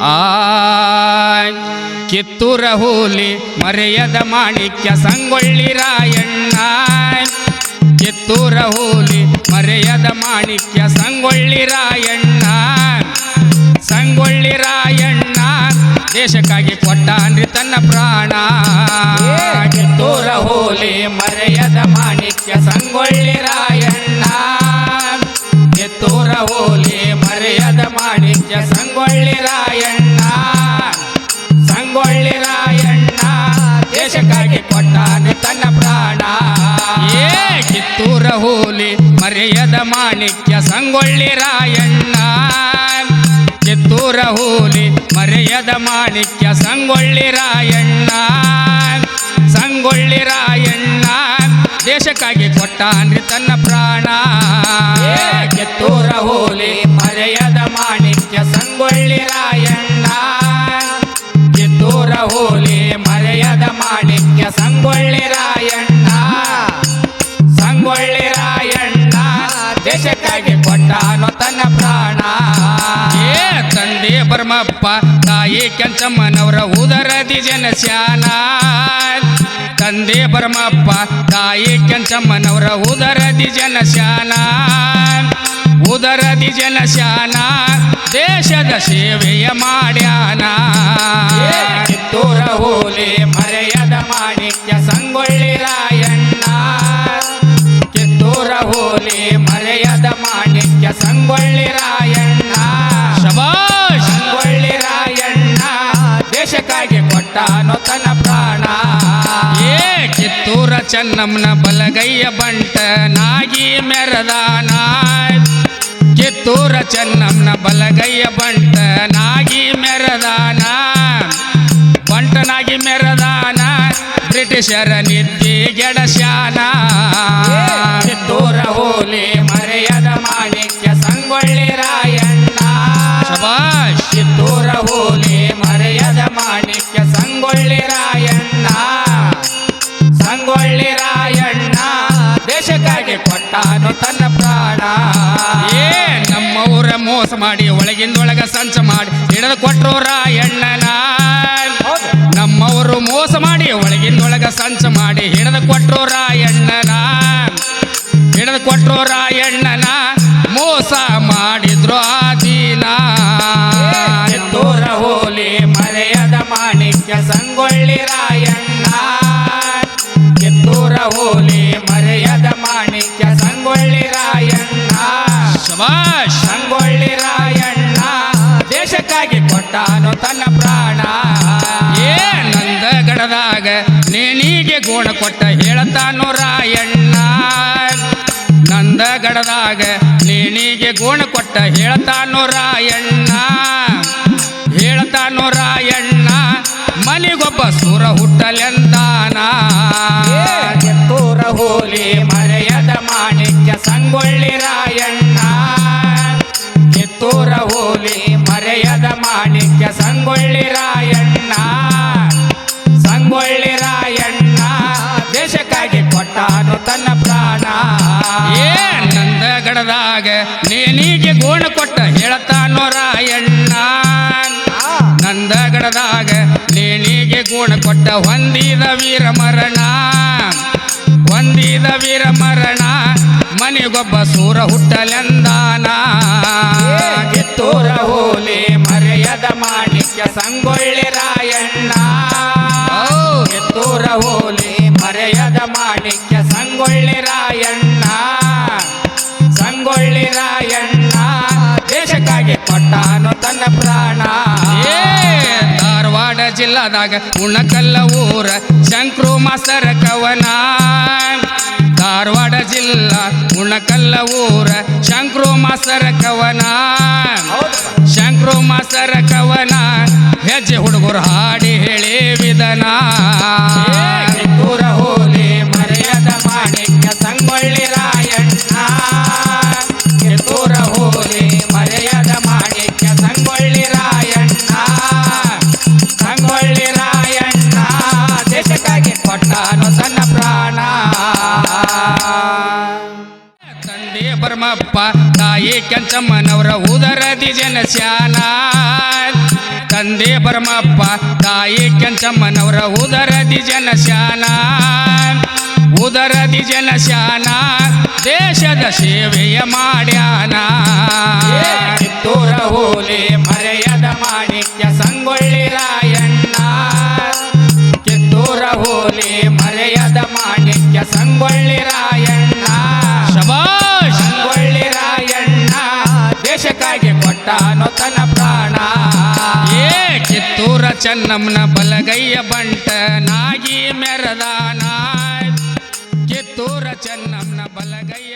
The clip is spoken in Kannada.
ಆ ಕಿತ್ತೂರ ಹೂಲಿ ಮರೆಯದ ಮಾಣಿಕ್ಯ ಸಂಗೊಳ್ಳಿ ರಾಯಣ್ಣ ಕಿತ್ತೂರ ಹೂಲಿ ಮರೆಯದ ಮಾಣಿಕ್ಯ ಸಂಗೊಳ್ಳಿ ರಾಯಣ್ಣ ಸಂಗೊಳ್ಳಿ ರಾಯಣ್ಣ ದೇಶಕ್ಕಾಗಿ ಕೊಟ್ಟಾನ್ರಿ ತನ್ನ ಪ್ರಾಣ. ಕಿತ್ತೂರ ಹೋಲಿ ಮರೆಯದ ಮಾಣಿಕ್ಯ ಸಂಗೊಳ್ಳಿ ಸಂಗೊಳ್ಳಿ ರಾಯಣ್ಣ ಸಂಗೊಳ್ಳಿ ರಾಯಣ್ಣ ದೇಶಕ್ಕಾಗಿ ಕೊಟ್ಟಾನೆ ತನ್ನ ಪ್ರಾಣ. ಏ ಕಿತ್ತೂರ ಹೋಲಿ ಮರೆಯದ ಮಾಣಿಕ್ಯ ಸಂಗೊಳ್ಳಿ ರಾಯಣ್ಣ. ಕಿತ್ತೂರ ಹೋಲಿ ಮರೆಯದ ಮಾಣಿಕ್ಯ ಸಂಗೊಳ್ಳಿ ರಾಯಣ್ಣ. ಸಂಗೊಳ್ಳಿ ರಾಯಣ್ಣ ದೇಶಕ್ಕಾಗಿ ಕೊಟ್ಟಾನೆ ತನ್ನ ಪ್ರಾಣ. ಸಂಗೊಳ್ಳಿ ರಾಯಣ್ಣ ಕಿತ್ತೂರ ಹೋಲಿ ಮರೆಯದ ಮಾಣಿಕ್ಯ ಸಂಗೊಳ್ಳಿ ರಾಯಣ್ಣ ಸಂಗೊಳ್ಳಿ ರಾಯಣ್ಣ ದೇಶಕ್ಕಾಗಿ ಕೊಟ್ಟಾನು ತನ್ನ ಪ್ರಾಣ. ಏ ತಂದೆ ಪರಮಪ್ಪ, ತಾಯಿ ಕೆಂಚಮ್ಮನವರ ಉದರದಿ ಜನಸ್ಯಾನ. ತಂದೆ ಬರ್ಮಪ್ಪ ಉದರ ಕೆಂಚಮ್ಮನವರ ಉದರದಿ ಉದರ ಉದರದಿ ಜನಸ್ಯಾನ. ದೇಶದ ಸೇವೆಯ ಮಾಡ್ಯಾನ. ಕಿತ್ತೂರ ಹೋಲಿ ಮರೆಯದ ಮಾಣಿಕ್ಯ ಸಂಗೊಳ್ಳಿ ರಾಯಣ್ಣ. ಕಿತ್ತೂರ ಹೋಲಿ ಮರೆಯದ ಮಾಣಿಕ್ಯ ಸಂಗೊಳ್ಳಿ ರಾಯಣ್ಣ. ಶಬಾಷ್! ಸಂಗೊಳ್ಳಿ ರಾಯಣ್ಣ ದೇಶಕ್ಕಾಗಿ ಕೊಟ್ಟಾನು ತನ್ನ ಪ್ರಾಣ. ಏ ಕಿತ್ತೂರ ಚೆನ್ನಮ್ಮನ ಬಲಗೈಯ ಬಂಟ ನಾಗಿ ಮೆರದಾನ. ಕಿತ್ತೂರ ಚೆನ್ನಮ್ಮನ ಬಲಗೈಯ ಬಂಟ ನಾಗಿ ಮೆರದಾನ. ಬಂಟನಾಗಿ ಮೆರದಾನ. ಬ್ರಿಟಿಷರ ನಿದ್ದೆ ಗೆಡಶಾನ ಕಿತ್ತೂರ ಹೋಲಿ ಮರೆಯದ ಮಾಣಿಕ್ಯ ಸಂಗೊಳ್ಳಿ ರಾಯಣ್ಣ. ಶಬಾಷ್. ಕಿತ್ತೂರ ಹೋಲಿ ಮರೆಯದ ಮಾಣಿಕ್ಯ ಸಂಗೊಳ್ಳಿ ರಾಯಣ್ಣ. ಸಂಗೊಳ್ಳಿ ರಾಯಣ್ಣ. ದೇಶಕ್ಕಾಗಿ ಕೊಟ್ಟಾನು ತನ್ನ ಪ್ರಾಣ. ಏ. ನಮ್ಮವರ ಮೋಸ ಮಾಡಿ ಒಳಗಿಂದೊಳಗ ಸಂಚ ಮಾಡಿ ಹಿಡಿದು ಕೊಟ್ಟರು ರಾಯಣ್ಣನ. ನಮ್ಮವರು ಮೋಸ ಮಾಡಿ ಒಳಗಿಂದೊಳಗ ಸಂಚ ಮಾಡಿ ಹಿಡಿದು ಕೊಟ್ಟರು ರಾಯಣ್ಣನ. ಹಿಡಿದು ಕೊಟ್ಟರು ರಾಯಣ್ಣನ. ಮೋಸ ಮಾಡಿದ್ರು ಆ ದಿನ. ನೇಣಿಗೆ ಗುಣ ಕೊಟ್ಟ ಹೇಳತಾನು ರಾಯಣ್ಣ. ನಂದಗಡದಾಗ ನೇಣಿಗೆ ಗುಣ ಕೊಟ್ಟ ಹೇಳ್ತಾನು ರಾಯಣ್ಣ. ಹೇಳ್ತಾನು ರಾಯಣ್ಣ, ಮನೆಗೊಬ್ಬ ಸೂರ ಹುಟ್ಟಲೆಂದಾನ. ಕಿತ್ತೂರ ಹೋಲಿ ಮರೆಯದ ಮಾಣಿಕ್ಯ ಸಂಗೊಳ್ಳಿ ರಾಯಣ್ಣ. ಕಿತ್ತೂರ ಹೋಲಿ ಮರೆಯದ ಮಾಣಿಕ್ಯ ಸಂಗೊಳ್ಳಿ ರಾಯಣ್ಣ ಕೊಟ್ಟಾನು ತನ್ನ ಪ್ರಾಣ. ಏ ನಂದಗಡದಾಗ ನೇನಿಗೆ ಗೋಣ ಕೊಟ್ಟ ಹೇಳ್ತಾನೋ ರಾಯಣ್ಣ. ನಂದಗಡದಾಗ ನೇಣಿಗೆ ಗೋಣ ಕೊಟ್ಟ ಹೊಂದಿದ ವೀರ ಮರಣ ಹೊಂದಿದ ವೀರ ಮರಣ ಮನೆಗೊಬ್ಬ ಸೂರ ಹುಟ್ಟಲೆಂದಾನ. ಕಿತ್ತೂರ ಹೋಲಿ ಮರೆಯದ ಮಾಣಿಕ್ಯ ಸಂಗೊಳ್ಳಿ ರಾಯಣ್ಣ. ತನ್ನ ಪ್ರಾಣ. ಧಾರವಾಡ ಜಿಲ್ಲಾದಾಗ ಉಣಕಲ್ಲ ಊರ ಶಂಕ್ರು ಮಾಸ್ತರ ಕವನ. ಧಾರವಾಡ ಜಿಲ್ಲಾ ಉಣಕಲ್ಲ ಊರ ಶಂಕ್ರು ಮಾಸ್ತರ ಕವನ. ಶಂಕ್ರು ಮಾಸ್ತರ ಕವನ. ಹೆಜ್ಜೆ ಹುಡುಗರು ಹಾಡಿ ಹೇಳಿ ವಿಧನ. ತಾಯಿ ಕೆಂಚಮ್ಮನವರ ಉದರದಿ ಜನಸ್ಯಾನ. ತಂದೆ ಭರಮಪ್ಪ ತಾಯಿ ಕೆಂಚಮ್ಮನವರ ಉದರದಿ ಉದರ ಉದರದಿ ಶ್ಯಾನ ದೇಶದ ಸೇವೆಯ ಮಾಡ್ಯಾನ. ಕಿತ್ತೂರ ಹೋಲಿ ಮರೆಯದ ಮಾಣಿಕ್ಯ ಸಂಗೊಳ್ಳಿ ರಾಯಣ್ಣ. ಕಿತ್ತೂರ ಹೋಲಿ ಮರೆಯದ ಮಾಣಿಕ್ಯ ಸಂಗೊಳ್ಳಿ ಚೆನ್ನಮ್ಮನ ಬಲಗೈಯ ಬಂಟ ನಾಗಿ ಮೆರದಾನ ಕಿತ್ತೂರ ಚೆನ್ನಮ್ಮನ ಬಲಗೈಯ